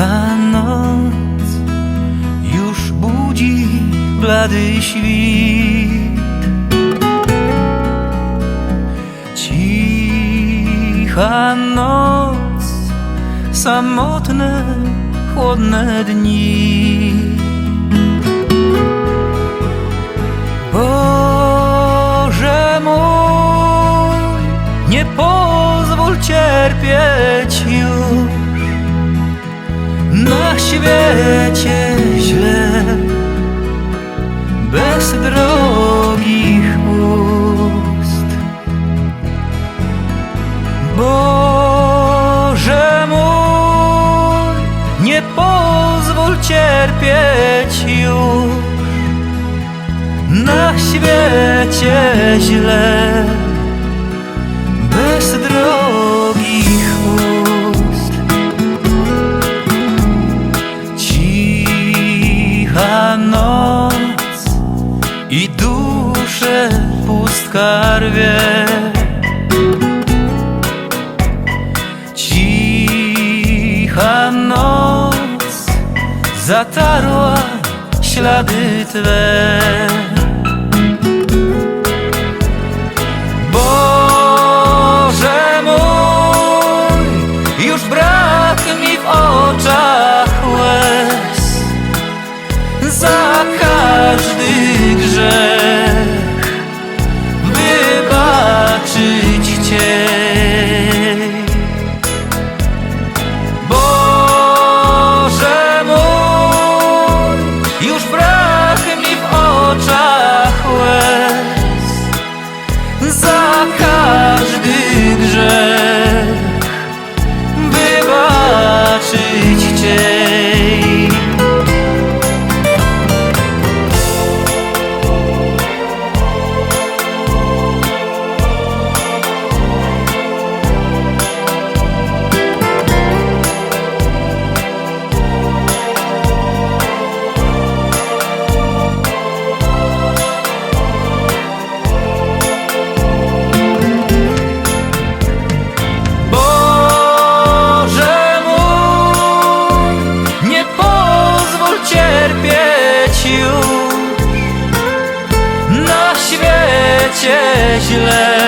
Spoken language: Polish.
Cicha noc już budzi blady świt. Cicha noc, samotne, chłodne dni. Boże mój, nie pozwól cierpieć już na świecie źle, bez drogich ust. Boże mój, nie pozwól cierpieć już. Na świecie źle, duszę pustka rwie. Cicha noc zatarła ślady Twe. Za każdy grzech już na świecie źle,